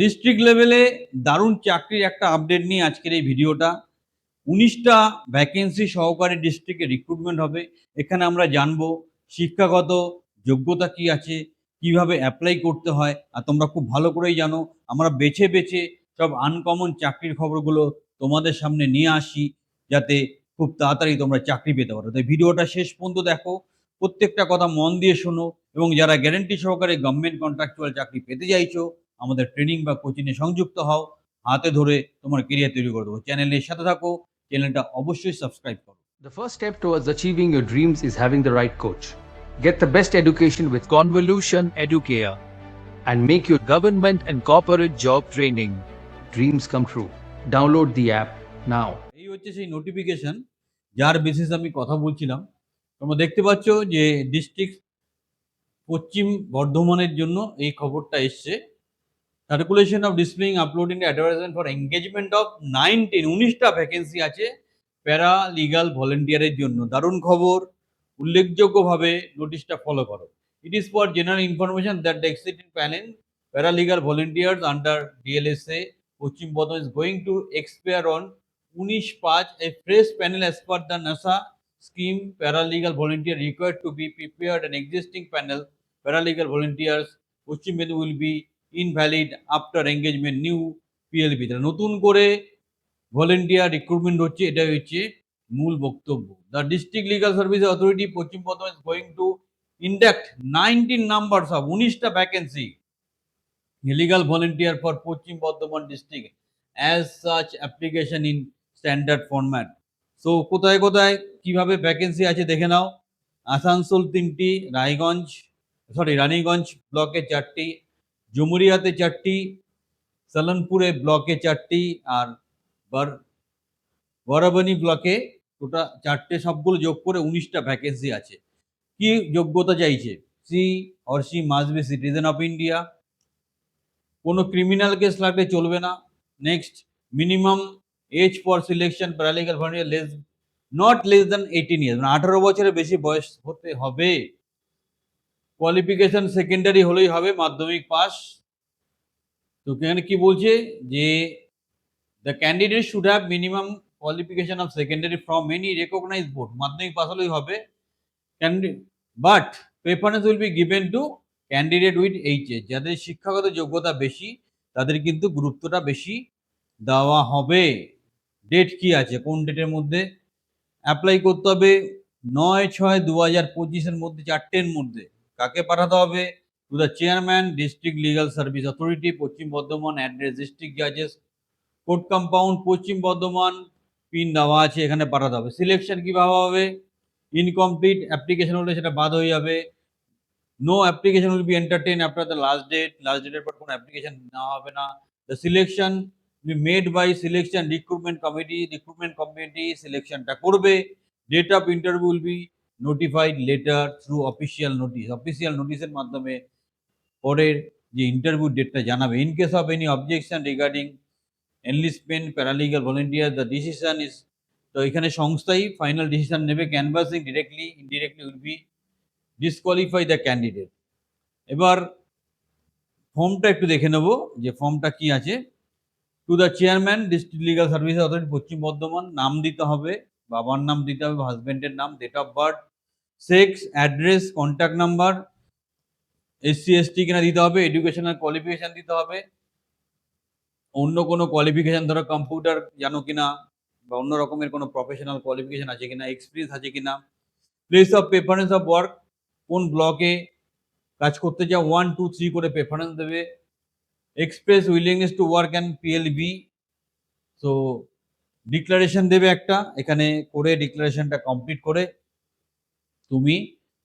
District লেভেলে দারুণ চাকরির একটা আপডেট নিয়ে আজকের এই ভিডিওটা। উনিশটা ভ্যাকেন্সি সহকারে ডিস্ট্রিক্টে রিক্রুটমেন্ট হবে। এখানে আমরা জানব শিক্ষাগত যোগ্যতা কি আছে, কীভাবে অ্যাপ্লাই করতে হয়, আর তোমরা খুব ভালো করেই জানো। আমরা বেছে বেছে সব আনকমন চাকরির খবরগুলো তোমাদের সামনে নিয়ে আসি, যাতে খুব তাড়াতাড়ি তোমরা চাকরি পেতে পারো। তাই ভিডিওটা শেষ পর্যন্ত দেখো, প্রত্যেকটা কথা মন দিয়ে শোনো, এবং যারা গ্যারেন্টি সহকারে গভর্নমেন্ট কন্ট্রাকচুয়াল চাকরি পেতে চাইছো আমাদের ট্রেনিং বা কোচিংয়ে সংযুক্ত হও হাতে ধরে তোমার কেরিয়ার তৈরি করে দেবো চ্যানেলের সাথে থাকো চ্যানেলটা অবশ্যই সাবস্ক্রাইব করো The first step towards achieving your dreams is having the right coach. Get the best education with Convolution Educare and make your government and corporate job training dreams come true. Download the app now. এই হচ্ছে সেই notification যার basis আমি কথা বলছিলাম তোমরা দেখতে পাচ্ছ যে ডিস্ট্রিক্ট পশ্চিম বর্ধমানের জন্য এই খবরটা এসছে circulation of displaying uploading advertisement for engagement of nineteen উনিশটা ভ্যাকেন্সি আছে প্যারা লিগাল ভলেন্টিয়ারের জন্য। দারুণ খবর। উল্লেখযোগ্যভাবে নোটিশটা ফলো করো। It is for general information that the existing panel paralegal volunteers under DLSA Paschim Bardhaman is going to expire on উনিশ পাঁচ a fresh panel as per the NALSA scheme paralegal volunteer required to be prepared an existing panel paralegal volunteers Paschim Medinipur will be invalid after engagement new PLB তাহলে নতুন করে volunteer recruitment হচ্ছে এটা হচ্ছে মূল বক্তব্য। The district legal service authority Paschim Bardhaman is going to induct nineteen numbers of উনিশটা vacancy legal volunteer for Paschim Bardhaman district as such application in standard format so কোথায় কোথায়, কীভাবে ভ্যাকেন্সি আছে দেখে নাও। আসানসোল তিনটি, রায়গঞ্জ সরি রানীগঞ্জ ব্লকে চারটি জমুরিয়াতে চারটি, সালানপুরে ব্লকে চারটি আর বার বরাবনি ব্লকে টোটা, চারটে সবগুলো যোগ করে উনিশটা ভ্যাকেন্সি আছে। কি যোগ্যতা চাইছে? She or she must be citizen of India কোনো ক্রিমিনাল কেস লাগলে চলবে না। Next minimum age for selection paralegal volunteer less not less than eighteen years মানে আঠারো বছরের বেশি বয়স হতে হবে। কোয়ালিফিকেশন সেকেন্ডারি হলেই হবে, মাধ্যমিক পাস তো এখানে কি বলছে? যে the candidate should have minimum qualification of secondary from many recognise board মাধ্যমিক পাস হলেই হবে। But preference will be given to candidate with HS যাদের শিক্ষাগত যোগ্যতা বেশি, তাদের কিন্তু গুরুত্বটা বেশি দেওয়া হবে। ডেট কি আছে? কোন ডেটের মধ্যে? অ্যাপ্লাই করতে হবে নয় ছয় দু হাজার পঁচিশের মধ্যে, চারটের মধ্যে। কাকে পাঠাতে হবে? To the chairman district legal service authority Paschim Bardhaman address district জাজেস court compound Paschim Bardhaman pin দেওয়া আছে, এখানে পাঠাতে হবে। সিলেকশন কীভাবে হবে? ইনকমপ্লিট অ্যাপ্লিকেশন হলে সেটা বাদ হয়ে যাবে। No application will be entertain after the last date last ডেটের পর কোনো অ্যাপ্লিকেশন নেওয়া হবে না। The selection made by selection recruitment committee recruitment committee সিলেকশনটা করবে। Date of interview will be notified letter through official notice official নোটিশের মাধ্যমে পরের যে ইন্টারভিউ ডেটটা জানাবে। In case of any objection regarding enlistment paralegal volunteer the decision is তো এখানে সংস্থাই ফাইনাল ডিসিশন নেবে। Canvassing directly indirectly will be disqualify the candidate এবার ফর্মটা একটু দেখে নেব যে ফর্মটা কি আছে। To the chairman district legal service authority Paschim Bardhaman, নাম দিতে হবে। বাবার নাম দিতে হবে হাজব্যান্ডের নাম date of birth sex address contact number SC ST কিনা দিতে হবে এডুকেশনাল কোয়ালিফিকেশান দিতে হবে, অন্য কোনো কোয়ালিফিকেশান ধরো কম্পিউটার জানো কিনা, বা অন্য রকমের কোনো প্রফেশনাল কোয়ালিফিকেশান আছে কিনা এক্সপিরিয়েন্স আছে কিনা place of preference of work কোন ব্লকে কাজ করতে চাও ওয়ান টু থ্রি করে প্রেফারেন্স দেবে express willingness to work and PLB so declaration দেবে একটা, এখানে করে ডিক্লারেশনটা কমপ্লিট করে তুমি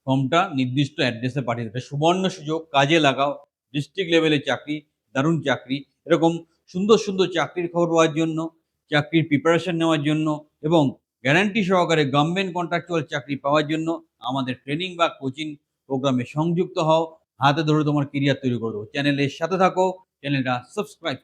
ফর্মটা নির্দিষ্ট অ্যাড্রেসে পাঠিয়ে দেবে। সুবর্ণ সুযোগ, কাজে লাগাও ডিস্ট্রিক্ট লেভেলে চাকরি, দারুণ চাকরি, এরকম সুন্দর সুন্দর চাকরির খবর পাওয়ার জন্য, চাকরির প্রিপারেশন নেওয়ার জন্য এবং গ্যারান্টি সহকারে গভর্নমেন্ট কন্ট্রাকচুয়াল চাকরি পাওয়ার জন্য আমাদের ট্রেনিং বা কোচিং প্রোগ্রামে সংযুক্ত হও, হাতে ধরে তোমার কেরিয়ার তৈরি করে দেবো। চ্যানেলের সাথে থাকো চ্যানেলটা সাবস্ক্রাইব